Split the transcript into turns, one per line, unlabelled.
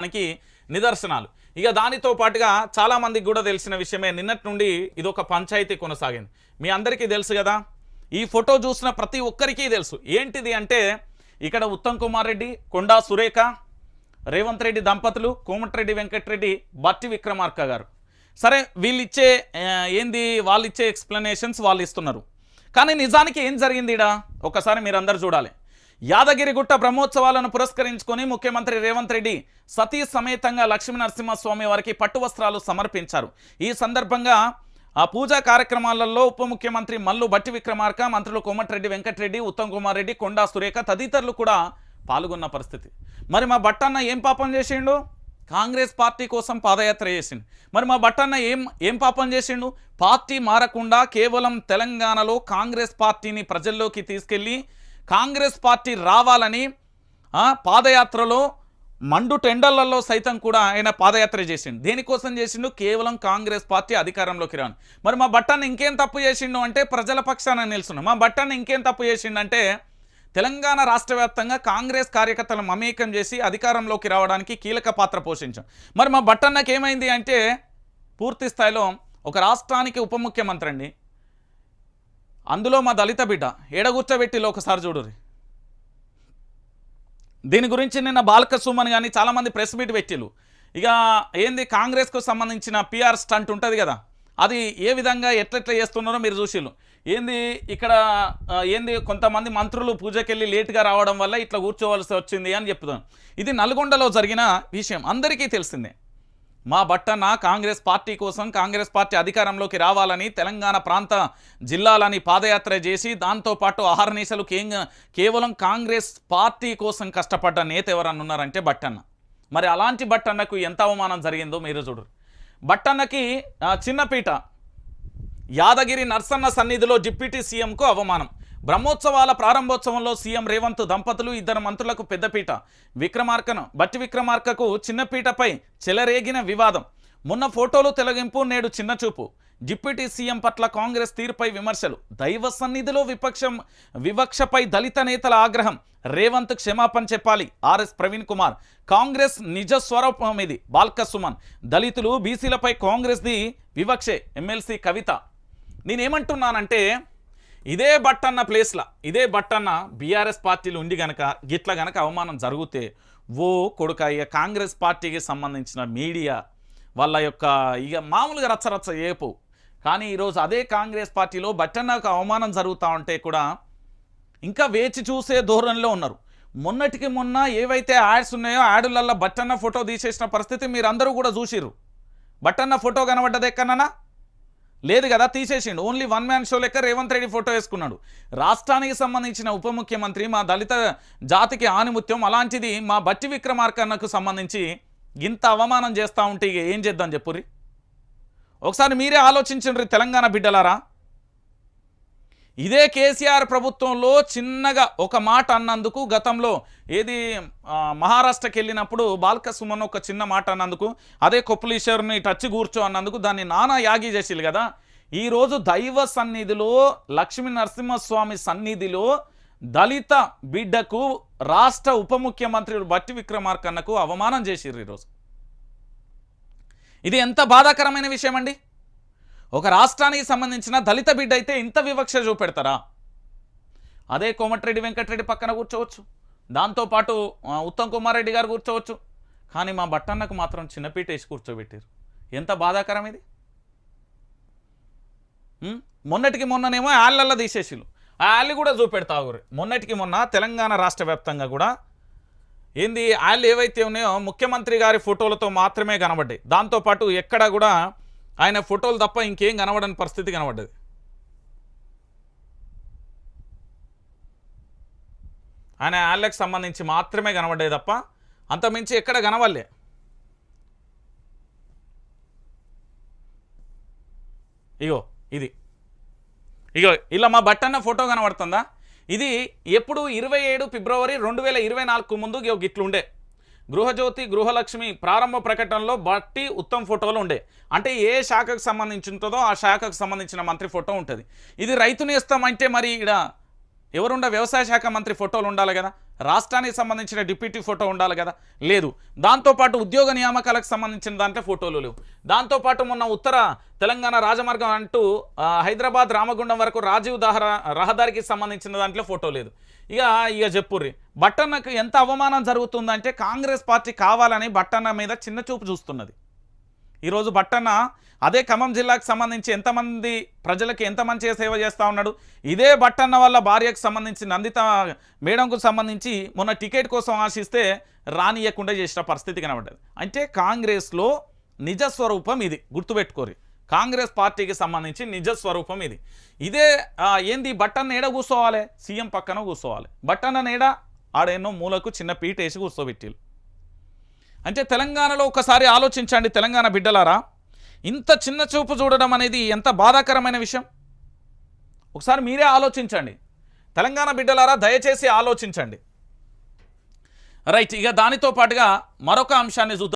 మనకి నిదర్శనాలు. ఇక దానితో పాటుగా చాలామందికి కూడా తెలిసిన విషయమే నిన్నటి నుండి ఇది ఒక పంచాయతీ కొనసాగింది. మీ అందరికీ తెలుసు కదా ఈ ఫోటో చూసిన ప్రతి ఒక్కరికి తెలుసు. ఏంటిది అంటే ఇక్కడ ఉత్తమ్ కుమార్ రెడ్డి కొండా సురేఖ రేవంత్ రెడ్డి దంపతులు కోమటిరెడ్డి వెంకటరెడ్డి బట్టి విక్రమార్క గారు. సరే వీళ్ళిచ్చే ఏంది వాళ్ళు ఇచ్చే ఎక్స్ప్లెనేషన్స్ వాళ్ళు ఇస్తున్నారు. కానీ నిజానికి ఏం జరిగింది ఇడా ఒకసారి మీరందరూ చూడాలి. యాదగిరిగుట్ట బ్రహ్మోత్సవాలను పురస్కరించుకొని ముఖ్యమంత్రి రేవంత్ రెడ్డి సతీ సమేతంగా లక్ష్మీ నరసింహస్వామి వారికి పట్టు వస్త్రాలు సమర్పించారు. ఈ సందర్భంగా ఆ పూజా కార్యక్రమాలలో ఉప ముఖ్యమంత్రి మల్లు భట్టి విక్రమార్క మంత్రులు కోమటిరెడ్డి వెంకటరెడ్డి ఉత్తమ్ కుమార్ రెడ్డి కొండా సురేఖ తదితరులు కూడా పాల్గొన్న పరిస్థితి. మరి మా బట్టన్న ఏం పాపం చేసిండు? కాంగ్రెస్ పార్టీ కోసం పాదయాత్ర చేసిండు. మరి మా బట్టన్న ఏం ఏం పాపం చేసిండు? పార్టీ మారకుండా కేవలం తెలంగాణలో కాంగ్రెస్ పార్టీని ప్రజల్లోకి తీసుకెళ్ళి కాంగ్రెస్ పార్టీ రావాలని పాదయాత్రలో మండు టెండర్లలో సైతం కూడా ఆయన పాదయాత్ర చేసిండు. దేనికోసం చేసిండు? కేవలం కాంగ్రెస్ పార్టీ అధికారంలోకి రాను. మరి మా బట్టన్ ఇంకేం తప్పు చేసిండు అంటే ప్రజల పక్షాన నిలుస్తున్నాం. మా బట్టన్న ఇంకేం తప్పు చేసిండంటే తెలంగాణ రాష్ట్ర కాంగ్రెస్ కార్యకర్తలను మమేకం చేసి అధికారంలోకి రావడానికి కీలక పాత్ర పోషించాం. మరి మా బట్టన్నకి ఏమైంది అంటే పూర్తి స్థాయిలో ఒక రాష్ట్రానికి ఉప ముఖ్యమంత్రి అండి అందులో మా దళిత బిడ్డ ఏడగుచ్చబెట్టిలో ఒకసారి చూడుర్రి. దీని గురించి నిన్న బాలక సుమన్ కానీ చాలామంది ప్రెస్ మీట్ పెట్టిలు ఇక ఏంది కాంగ్రెస్కు సంబంధించిన పిఆర్ స్టంట్ ఉంటుంది కదా అది ఏ విధంగా ఎట్లెట్లా చేస్తున్నారో మీరు చూసిళ్ళు ఏంది ఇక్కడ ఏంది కొంతమంది మంత్రులు పూజకెళ్ళి లేట్గా రావడం వల్ల ఇట్లా కూర్చోవలసి వచ్చింది అని చెప్తున్నాను ఇది నల్గొండలో జరిగిన విషయం అందరికీ తెలిసిందే. మా బట్టన్న కాంగ్రెస్ పార్టీ కోసం కాంగ్రెస్ పార్టీ అధికారంలోకి రావాలని తెలంగాణ ప్రాంత జిల్లాలని పాదయాత్ర చేసి దాంతోపాటు ఆహారనీసలు కేవలం కాంగ్రెస్ పార్టీ కోసం కష్టపడ్డ నేత ఎవరన్నా ఉన్నారంటే బట్టన్న. మరి అలాంటి బట్టన్నకు ఎంత అవమానం జరిగిందో మీరు చూడరు బట్టన్నకి చిన్నపీట యాదగిరి నర్సన్న సన్నిధిలో డిప్యూటీ సీఎంకు అవమానం. బ్రహ్మోత్సవాల ప్రారంభోత్సవంలో సీఎం రేవంత్ దంపతులు ఇద్దరు మంత్రులకు పెద్దపీట. విక్రమార్కను బట్టి విక్రమార్కకు చిన్నపీటపై చెలరేగిన వివాదం. మొన్న ఫోటోలు తొలగింపు నేడు చిన్నచూపు డిప్యూటీ సీఎం పట్ల కాంగ్రెస్ తీరుపై విమర్శలు. దైవ సన్నిధిలో విపక్షం వివక్షపై దళిత నేతల ఆగ్రహం. రేవంత్ క్షమాపణ చెప్పాలి. ఆర్ఎస్ ప్రవీణ్ కుమార్. కాంగ్రెస్ నిజ స్వరూపం ఇది. బాల్క సుమన్. దళితులు బీసీలపై కాంగ్రెస్ది వివక్షే. ఎమ్మెల్సీ కవిత. నేనేమంటున్నానంటే ఇదే బట్టన్న ప్లేస్లో ఇదే బట్టన్న బీఆర్ఎస్ పార్టీలు ఉండి గనక గిట్ల గనక అవమానం జరిగితే ఓ కొడుక ఇక కాంగ్రెస్ పార్టీకి సంబంధించిన మీడియా వాళ్ళ యొక్క ఇక మామూలుగా రచ్చరచ్చ ఏపు. కానీ ఈరోజు అదే కాంగ్రెస్ పార్టీలో బట్టన్నకు అవమానం జరుగుతూ ఉంటే కూడా ఇంకా వేచి చూసే ధోరణిలో ఉన్నారు. మొన్నటికి మొన్న ఏవైతే యాడ్స్ ఉన్నాయో యాడ్లల్లో బట్టన్న ఫోటో తీసేసిన పరిస్థితి మీరందరూ కూడా చూసిర్రు. బట్టన్న ఫోటో కనబడ్డది ఎక్కడన్నా? లేదు కదా తీసేసిండు. ఓన్లీ వన్ మ్యాన్ షో లెక్క రేవంత్ రెడ్డి ఫోటో వేసుకున్నాడు. రాష్ట్రానికి సంబంధించిన ఉప ముఖ్యమంత్రి మా దళిత జాతికి ఆనిముత్యం అలాంటిది మా బట్టి విక్రమార్కన్నకు సంబంధించి ఇంత అవమానం చేస్తూ ఉంటే ఏం చేద్దాం చెప్పుర్రి? ఒకసారి మీరే ఆలోచించండి తెలంగాణ బిడ్డలారా. ఇదే కేసీఆర్ ప్రభుత్వంలో చిన్నగా ఒక మాట అన్నందుకు గతంలో ఏది మహారాష్ట్రకి వెళ్ళినప్పుడు బాల్క సుమన్ ఒక చిన్న మాట అన్నందుకు అదే కొప్పులీశ్వరుని టచ్ కూర్చో అన్నందుకు దాన్ని నానా యాగి చేసిల్లు కదా. ఈరోజు దైవ సన్నిధిలో లక్ష్మీ నరసింహస్వామి సన్నిధిలో దళిత బిడ్డకు రాష్ట్ర ఉప ముఖ్యమంత్రి బట్టి విక్రమార్కన్నకు అవమానం చేసిర్రు ఈరోజు ఇది ఎంత బాధాకరమైన విషయం అండి ఒక రాష్ట్రానికి సంబంధించిన దళిత బిడ్డ అయితే ఇంత వివక్ష చూపెడతారా? అదే కోమటిరెడ్డి వెంకటరెడ్డి పక్కన కూర్చోవచ్చు. దాంతోపాటు ఉత్తమ్ కుమార్ రెడ్డి గారు కూర్చోవచ్చు. కానీ మా బట్టన్నకు మాత్రం చిన్నపీట వేసి కూర్చోబెట్టారు. ఎంత బాధాకరం ఇది? మొన్నటికి మొన్ననేమో యాళ్ళల్లో తీసేసిళ్ళు. ఆ యాళ్ళు కూడా చూపెడతా ఊరు మొన్నటికి మొన్న తెలంగాణ రాష్ట్ర వ్యాప్తంగా కూడా ఏంది వాళ్ళు ఏవైతే ఉన్నాయో ముఖ్యమంత్రి గారి ఫోటోలతో మాత్రమే కనబడ్డాయి. దాంతోపాటు ఎక్కడ కూడా ఆయన ఫోటోలు తప్ప ఇంకేం కనబడని పరిస్థితి కనబడ్డది. ఆయన యాళ్ళకి సంబంధించి మాత్రమే కనబడ్డాయి తప్ప అంతమించి ఎక్కడ కనవల్లే ఇగో ఇది. ఇగో ఇలా మా బట్టన్న ఫోటో కనబడుతుందా? ఇది ఎప్పుడు ఇరవై ఏడు ఫిబ్రవరి రెండు వేల ఇరవై నాలుగు ముందు ఇగో గిట్లుండే. గృహజ్యోతి గృహలక్ష్మి ప్రారంభ ప్రకటనలో బట్టి ఉత్తమ్ ఫోటోలు ఉండే. అంటే ఏ శాఖకు సంబంధించి ఉంటుందో ఆ శాఖకు సంబంధించిన మంత్రి ఫోటో ఉంటుంది. ఇది రైతు నేస్తాం అంటే మరి ఇక్కడ ఎవరుండ వ్యవసాయ శాఖ మంత్రి ఫోటోలు ఉండాలి కదా? రాష్ట్రానికి సంబంధించిన డిప్యూటీ ఫోటో ఉండాలి కదా? లేదు. దాంతోపాటు ఉద్యోగ నియామకాలకు సంబంధించిన దాంట్లో ఫోటోలు లేవు. దాంతోపాటు మొన్న ఉత్తర తెలంగాణ రాజమార్గం అంటూ హైదరాబాద్ రామగుండం వరకు రాజీవ్ దహర రహదారికి సంబంధించిన దాంట్లో ఫోటో లేదు. ఇక ఇక చెప్పుర్రి. బట్టన్నకు ఎంత అవమానం జరుగుతుందంటే కాంగ్రెస్ పార్టీ కావాలని బట్టన్న మీద చిన్న చూపు చూస్తున్నది. ఈరోజు బట్టన్న అదే ఖమ్మం జిల్లాకు సంబంధించి ఎంతమంది ప్రజలకు ఎంత మంచిగా సేవ చేస్తూ ఉన్నాడు? ఇదే బట్టన్న వల్ల భార్యకు సంబంధించి నందిత మేడంకు సంబంధించి మొన్న టికెట్ కోసం ఆశిస్తే రానియకుండా చేసిన పరిస్థితి కనబడ్డది. అంటే కాంగ్రెస్లో నిజ స్వరూపం ఇది. గుర్తుపెట్టుకోరి కాంగ్రెస్ పార్టీకి సంబంధించి నిజ స్వరూపం ఇది. ఇదే ఏంది? బట్టన్న ఏడ కూర్చోవాలి? సీఎం పక్కన కూర్చోవాలి. బట్టన్న నేడ ఆడెన్నో మూలకు చిన్న పీట వేసి కూర్చోబెట్టిలు అంటే తెలంగాణలో ఒకసారి ఆలోచించండి తెలంగాణ బిడ్డలారా. ఇంత చిన్న చూపు చూడడం అనేది ఎంత బాధాకరమైన విషయం? ఒకసారి మీరే ఆలోచించండి. తెలంగాణ బిడ్డలారా దయచేసి ఆలోచించండి. రైట్ ఇక దానితో పాటుగా మరొక అంశాన్ని చూద్దాం.